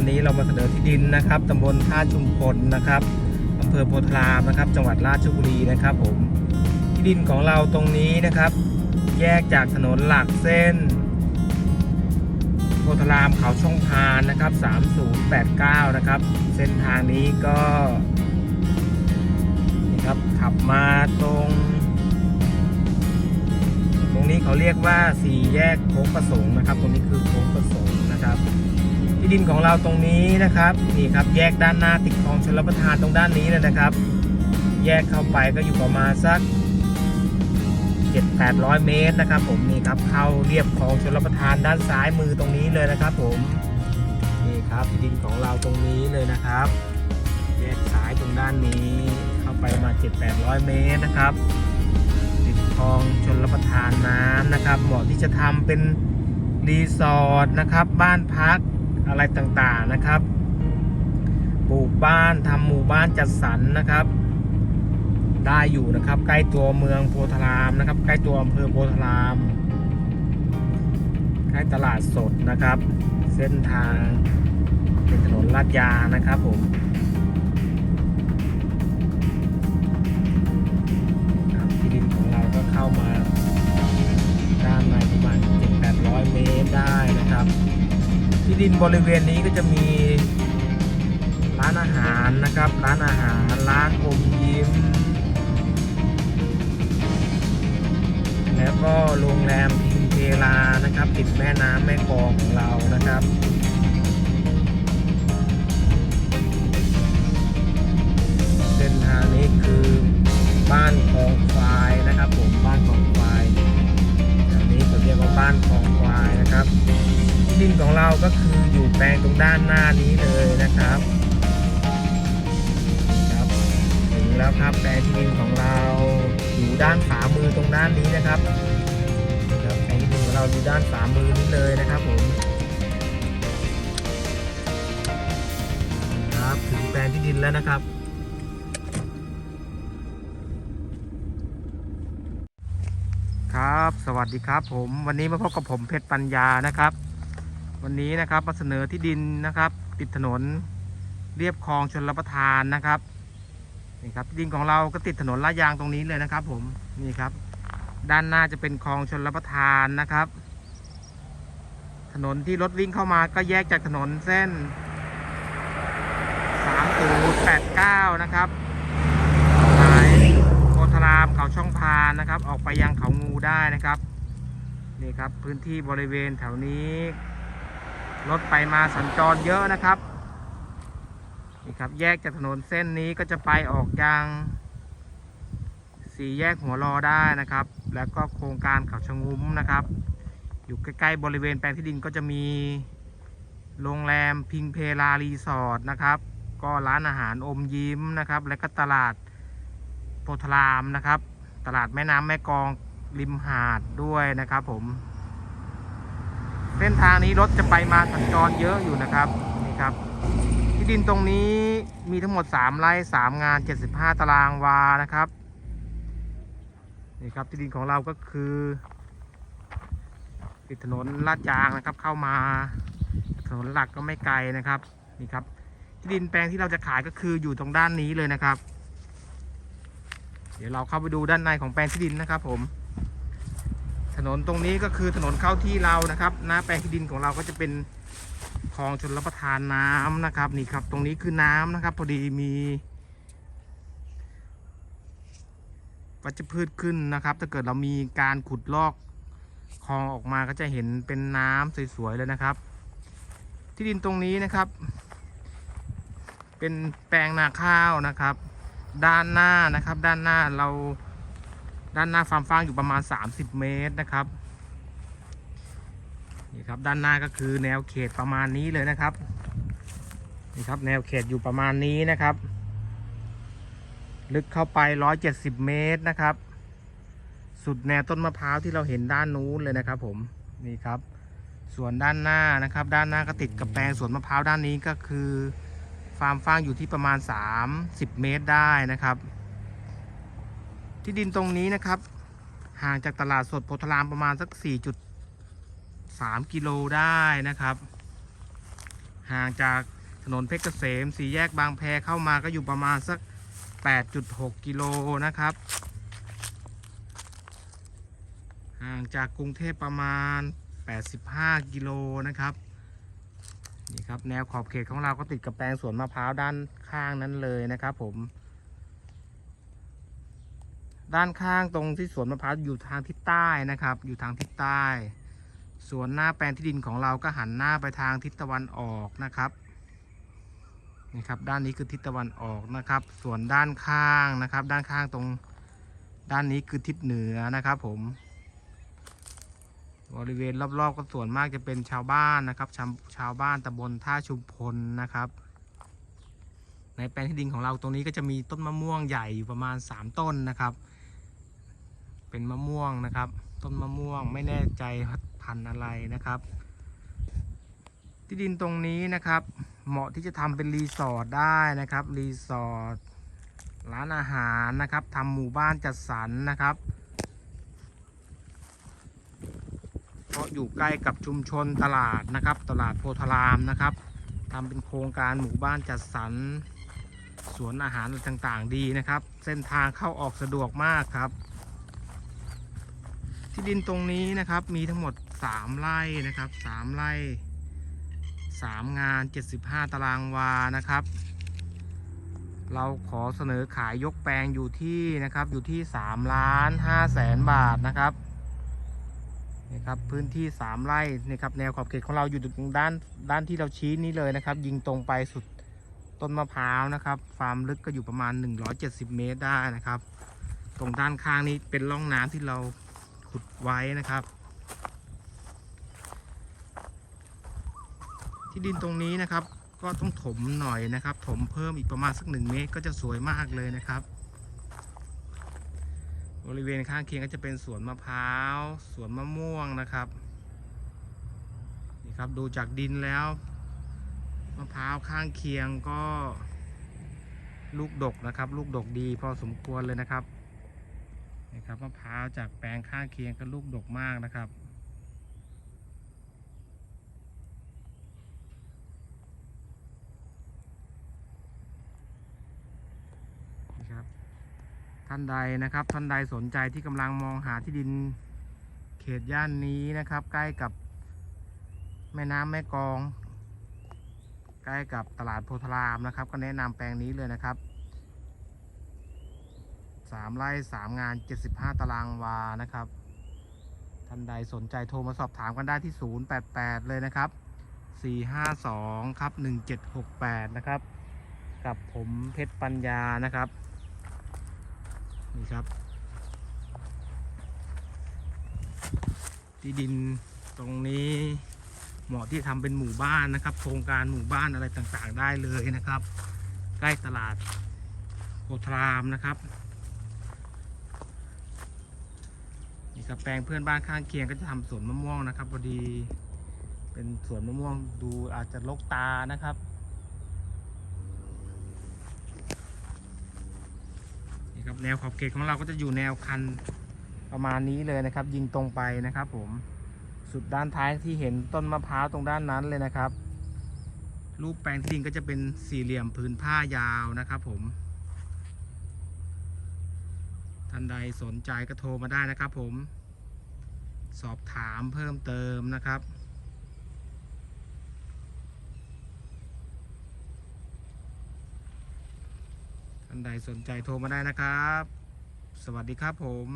วันนี้เรามาเสนอที่ดินนะครับตำบลท่าชุมพลนะครับอำเภอโพธารามนะครับ จังหวัดราชบุรีนะครับผมที่ดินของเราตรงนี้นะครับ แยกจากถนนหลักเส้นโพธารามเขาช่องพานนะครับ 3089 นะครับ เส้นทางนี้ก็นี่ครับขับมาตรงตรงนี้เขาเรียกว่าสี่แยกโค้งประสงค์นะครับ ตรงนี้คือโค้งประสงค์นะครับ ที่ดินของเราตรงนี้นะครับนี่ครับแยกด้านหน้าติดคลองชลประทานตรงด้านนี้เลยนะครับ แยกเข้าไปก็อยู่ประมาณสัก7-800 เมตรนะครับ ผมนี่ครับเข้าเรียบคลองชลประทานด้านซ้ายมือตรงนี้เลยนะครับ ผมนี่ครับที่ดินของเราตรงนี้เลยนะครับ แยกซ้ายตรงด้านนี้ เข้าไปมา 7-800 เมตรนะครับ ติดคลองชนรับประทานน้ำนะครับเหมาะที่จะทำเป็นรีสอร์ทนะครับ บ้านพัก อะไรต่างๆนะครับปลูกบ้านทำหมู่บ้านจัดสรรนะครับ ได้อยู่นะครับใกล้ตัวเมืองโพธารามนะครับ ใกล้ตัวอำเภอโพธาราม ใกล้ตลาดสดนะครับ เส้นทางเป็นถนนลาดยางนะครับผมที่ดินของเราก็เข้ามาด้านในประมาณ7-800 เมตรได้นะครับ ที่ดินบริเวณนี้ก็จะมีร้านอาหารนะครับ ร้านอาหาร ร้านอมยิ้ม แล้วก็โรงแรมพิงเพลานะครับ ติดแม่น้ำแม่กองของเราานี้เลยนะครับครับ ถึงแล้วครับแปลงที่ดินของเราอยู่ด้านขวามือตรงด้านนี้นะครับครับแปลงที่ดินของเราอยู่ด้านขวามือนี้เลยนะครับผมครับถึงแปลงที่ดินแล้วนะครับครับ สวัสดีครับผม วันนี้มาพบกับผมเพชรปัญญานะครับ วันนี้นะครับมาเสนอที่ดินนะครับ ติดถนนเรียบคลองชนรับประทานนะครับนี่ครับที่ดินของเราก็ติดถนนลาดยางตรงนี้เลยนะครับ ผมนี่ครับ ด้านหน้าจะเป็นคลองชนรับประทานนะครับ ถนนที่รถวิ่งเข้ามาก็แยกจากถนนเส้น3089นะครับสายโพธารามเขาช่องพานนะครับ ออกไปยังเขางูได้นะครับนี่ครับพื้นที่บริเวณแถวนี้ รถไปมาสัญจรเยอะนะครับนี่ครับ แยกจากถนนเส้นนี้ก็จะไปออกยังสี่แยกหัวรอได้นะครับ แล้วก็โครงการเขาชะงุ้มนะครับ อยู่ใกล้ๆบริเวณแปลงที่ดินก็จะมีโรงแรมพิงเพลารีสอร์ทนะครับ ก็ร้านอาหารอมยิ้มนะครับ และก็ตลาดโพธารามนะครับ ตลาดแม่น้ำแม่กองริมหาดด้วยนะครับผม เส้นทางนี้รถจะไปมาสัญจรเยอะอยู่นะครับนี่ครับ ที่ดินตรงนี้มีทั้งหมด 3ไร่3งาน 75 ตารางวานะครับนี่ครับที่ดินของเราก็คือติดถนนลาดยางนะครับ เข้ามาถนนหลักก็ไม่ไกลนะครับนี่ครับ ที่ดินแปลงที่เราจะขายก็คืออยู่ตรงด้านนี้เลยนะครับ เดี๋ยวเราเข้าไปดูด้านในของแปลงที่ดินนะครับผม ถนนตรงนี้ก็คือถนนเข้าที่เรานะครับหน้าแปลงที่ดินของเราก็จะเป็นคลองชนรับประทานน้ำนะครับนี่ครับ ตรงนี้คือน้ำนะครับ พอดีมีวัชพืชขึ้นนะครับ ถ้าเกิดเรามีการขุดลอกคลองออกมาก็จะเห็นเป็นน้ำสวยๆเลยนะครับ ที่ดินตรงนี้นะครับ เป็นแปลงนาข้าวนะครับ ด้านหน้านะครับ ด้านหน้าเรา ด้านหน้าฟาร์มฟางอยู่ประมาณ 30 เมตรนะครับนี่ครับด้านหน้าก็คือแนวเขตประมาณนี้เลยนะครับนี่ครับแนวเขตอยู่ประมาณนี้นะครับ ลึกเข้าไป 170 เมตรนะครับ สุดแนวต้นมะพร้าวที่เราเห็นด้านนู้นเลยนะครับผมนี่ครับส่วนด้านหน้านะครับ ด้านหน้าก็ติดกับแปลงสวนมะพร้าวด้านนี้ก็คือ ฟาร์มฟางอยู่ที่ประมาณ 30 เมตรได้นะครับ ที่ดินตรงนี้นะครับ ห่างจากตลาดสดโพธารามประมาณสัก 4.3 กิโลได้นะครับ ห่างจากถนนเพชรเกษมสี่แยกบางแพเข้ามาก็อยู่ประมาณสัก 8.6 กิโลนะครับ ห่างจากกรุงเทพประมาณ 85 กิโลนะครับนี่ครับแนวขอบเขตของเราก็ติดกับแปลงสวนมะพร้าวด้านข้างนั้นเลยนะครับผม ด้านข้างตรงที่สวนมะพร้าวอยู่ทางทิศใต้นะครับ อยู่ทางทิศใต้สวนหน้าแปลงที่ดินของเราก็หันหน้าไปทางทิศตะวันออกนะครับนี่ครับด้านนี้คือทิศตะวันออกนะครับ ส่วนด้านข้างนะครับ ด้านข้างตรงด้านนี้คือทิศเหนือนะครับ ผมบริเวณรอบๆก็ส่วนมากจะเป็นชาวบ้านนะครับชาวชาวบ้านตำบลท่าชุมพลนะครับ ในแปลงที่ดินของเราตรงนี้ก็จะมีต้นมะม่วงใหญ่อยู่ประมาณ 3 ต้นนะครับ เป็นมะม่วงนะครับ ต้นมะม่วงไม่แน่ใจพันธุ์อะไรนะครับ ที่ดินตรงนี้นะครับ เหมาะที่จะทำเป็นรีสอร์ทได้นะครับรีสอร์ทร้านอาหารนะครับทำหมู่บ้านจัดสรรนะครับเพราะอยู่ใกล้กับชุมชนตลาดนะครับ ตลาดโพธารามนะครับทำเป็นโครงการหมู่บ้านจัดสรรสวนอาหารอะไรต่างๆ ดีนะครับ เส้นทางเข้าออกสะดวกมากครับ ที่ดินตรงนี้นะครับมีทั้งหมด 3ไร่นะครับ3ไร่3 งาน 75 ตารางวานะครับ เราขอเสนอขายยกแปลงอยู่ที่นะครับอยู่ที่3ล้าน5แสนบาทนะครับนี่ครับพื้นที่ 3 ไร่นี่ครับแนวขอบเขตของเราอยู่ตรงด้านด้านที่เราชี้นี้เลยนะครับ ยิงตรงไปสุดต้นมะพร้าวนะครับความลึกก็อยู่ประมาณ 170 เมตรได้นะครับ ตรงด้านข้างนี้เป็นร่องน้ำที่เรา ขุดไว้นะครับ ที่ดินตรงนี้นะครับ ก็ต้องถมหน่อยนะครับ ถมเพิ่มอีกประมาณสักหนึ่งเมตรก็จะสวยมากเลยนะครับ บริเวณข้างเคียงก็จะเป็นสวนมะพร้าวสวนมะม่วงนะครับนี่ครับดูจากดินแล้วมะพร้าวข้างเคียงก็ลูกดกนะครับ ลูกดกดีพอสมควรเลยนะครับ นี่ครับมะพร้าวจากแปลงข้างเคียงก็ลูกดกมากนะครับนะครับ ท่านใดนะครับ ท่านใดสนใจที่กำลังมองหาที่ดินเขตย่านนี้นะครับ ใกล้กับแม่น้ำแม่กอง ใกล้กับตลาดโพธารามนะครับ ก็แนะนำแปลงนี้เลยนะครับ สามไร่สามงาน 75 ตารางวานะครับ ท่านใดสนใจโทรมาสอบถามกันได้ที่ 088 เลยนะครับ 452 ครับ 1768 นะครับ กับผมเพชรปัญญานะครับ นี่ครับ ที่ดินตรงนี้เหมาะที่ทำเป็นหมู่บ้านนะครับ โครงการหมู่บ้านอะไรต่างๆ ได้เลยนะครับ ใกล้ตลาดโพธารามนะครับ นี่ครับแปลงเพื่อนบ้านข้างเคียงก็จะทำสวนมะม่วงนะครับพอดี เป็นสวนมะม่วงดูอาจจะลกตานะครับนี่ครับแนวขอบเขตของเราก็จะอยู่แนวคันประมาณนี้เลยนะครับ ยิงตรงไปนะครับ ผมสุดด้านท้ายที่เห็นต้นมะพร้าวตรงด้านนั้นเลยนะครับรูปแปลงที่ดินก็จะเป็นสี่เหลี่ยมผืนผ้ายาวนะครับ ผมท่านใดสนใจก็โทรมาได้นะครับผม สอบถามเพิ่มเติมนะครับ ท่านใดสนใจโทรมาได้นะครับ สวัสดีครับผม